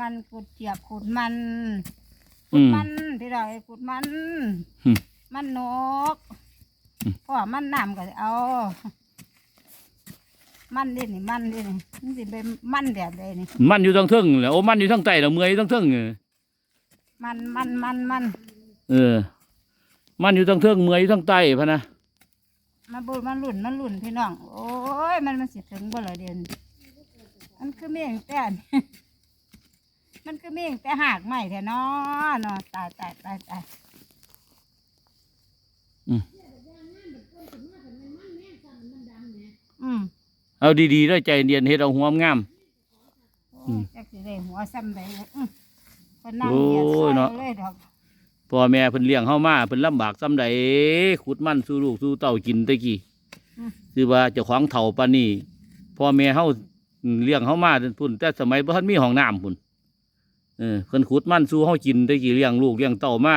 มันขุดเจียบขุดมันอืมมันพี่น้องไอ้ขุดมัน อืม มันนกอืมเพราะว่ามันน้ำก็เอา มันดินี่มันดินี่มันสิเป็นมันแบบใดนี่ มันอยู่ทั้งเทิงแหล้วโอ้มันอยู่ทั้งใต้แล้วเมื่อยอยู่ทั้งเทิงเออมันมันมันมันเออ มันอยู่ทั้งเทิงเมื่อยอยู่ทั้งใต้พะนะมันบุมันหลุ่นมันหลุ่นพี่น้อง โอ้ยมันมันสิถึงบ่ละเดือนมันคือเมี่ยงแต่น มันคือเมี่ยงแต่หากใหม่แท้เนาะเนาะตายตายตายตายอืมเอาดีๆแล้วใจเย็นเฮ็ดเอาหัวงาม โอ้ยจักสิได้หัวซ้ำใดเลยอื้อคนนั่งโอ้เหยียดยซอยเนาะ เลยดอก พ่อแม่เพิ่นเลี้ยงเฮามาเพิ่นลำบากซำใดขุดมันสู่ลูกสู่เต้ากินแตะกี้คือว่าเจ้าของเฒ่าปานนี้พ่อแม่เฮาเลี้ยงเฮามาพุ่นแต่สมัยบ่ทันมีห้องน้ำพุ่น เออเพิ่นขุดมันสู่เฮากินแตะกี้เลี้ยงลูกเลี้ยงเต้ามา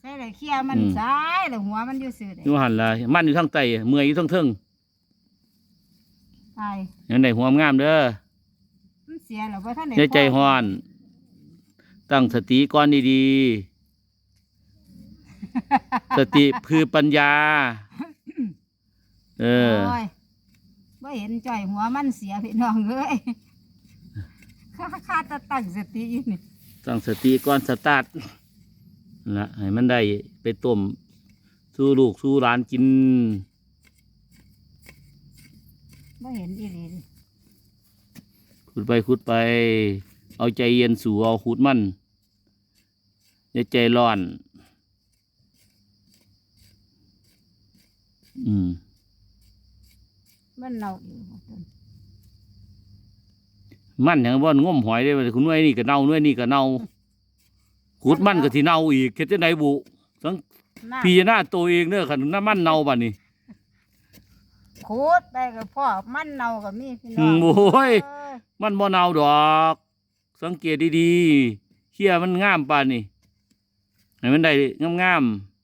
ใช่เลยเคลียร์มันอืม ซ้ายแล้วหัวมันอยู่ซื่อเด้อยู่หั่นล่ะมันอยู่ทางใต้เมื่อยอยู่ทางเทิงตายยังได้หัวงามเด้อมันเสียแล้วบ่ทันได้อย่าใจพฮ้อน ตั้งสติก่อนดีๆ สติคือปัญญา เออโอ้ยบ่เห็นจ่อยหัวมันเสียพี่น้องเลย ข้าข้าจะตั้งสติอยู่นี่ตั้งสติก่อนสตาร์ทนะให้มันได้ไปต้มสู้ลูกสู้หลานกินบ่เห็นอีหลีดิขุดไปขุดไป เอาใจเย็นสู่เอาขุดมันอย่าใจร้อน อืม มันเน่าอยู่บ่ต้น มันอย่างว่างมหอยได้คุณหน่วยนี่ก็เน่าหน่วยนี่ก็เน่าขุดมันก็ที่เน่าอีกเฮ็ดจังไดบุสังน้ำพี่หน้าตัวเองเด้อคันน้ำมันเน่าบัดนี้ขูดไปกับพ่อมันเน่าก็มีพี่น้อืองมโอ้ยเอ้ยมันบ่เน่าดอก สังเกตดีๆเขี้ยมันงามปานนี่ให้มันได้งามๆ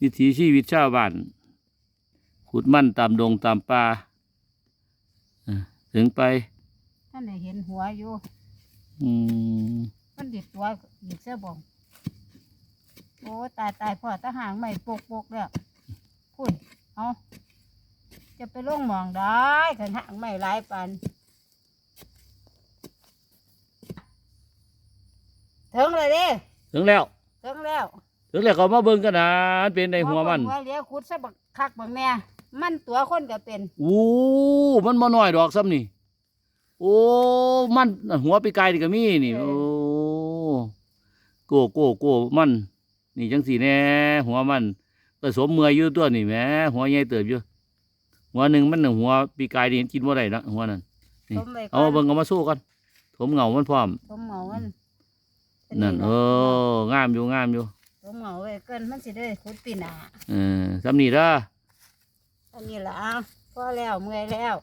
วิถีชีวิตชาวบ้าน ขุดมันตามดงตามป่าเออถึงไปท่านได้เห็นหัวอยู่อืมมันดิดตัวอีกเสียบ่งโอ้ตายตายพ่อตาหางไม่ปกปกแล้วคุณเอาจะไปลงหมองได้ขันหางไม่หลายปันถึงเลยเดิถึงแล้วถึงแล้วถึงแล้วก็มาเบิ่งกันนะอันเป็นในหัวมันหัวเลี้ยวคุดซะบักคักบักแม่ มันตัวคนก็เป็นอู้มันบ่น้อยดอกซ้ำนี่ โอ้มันหัวปีกายนี่ก็มีนี่ โอ้โกโก้โก้มัน นี่จังสีแหน่หัวมันก็สมเมื่อยอยู่ตัวนี่แหมหัวใหญ่เติบอยู่หัวหนึ่งมันน่ะหัวปีกายนี่กินบ่ได้นะหัวนั้นนี่ต้มไปก่เอามาเบิ่งเอามาสู้กันถมเหงามันพร้อมต้มเหงามันนั่นเอองามอยู่งามอยู่ต้มเหงาไว้เกินมันสิได้คุดปีหนาเออซ้ำนี่เด้ อันนี้ละพอแล้วเมื่อยแล้ว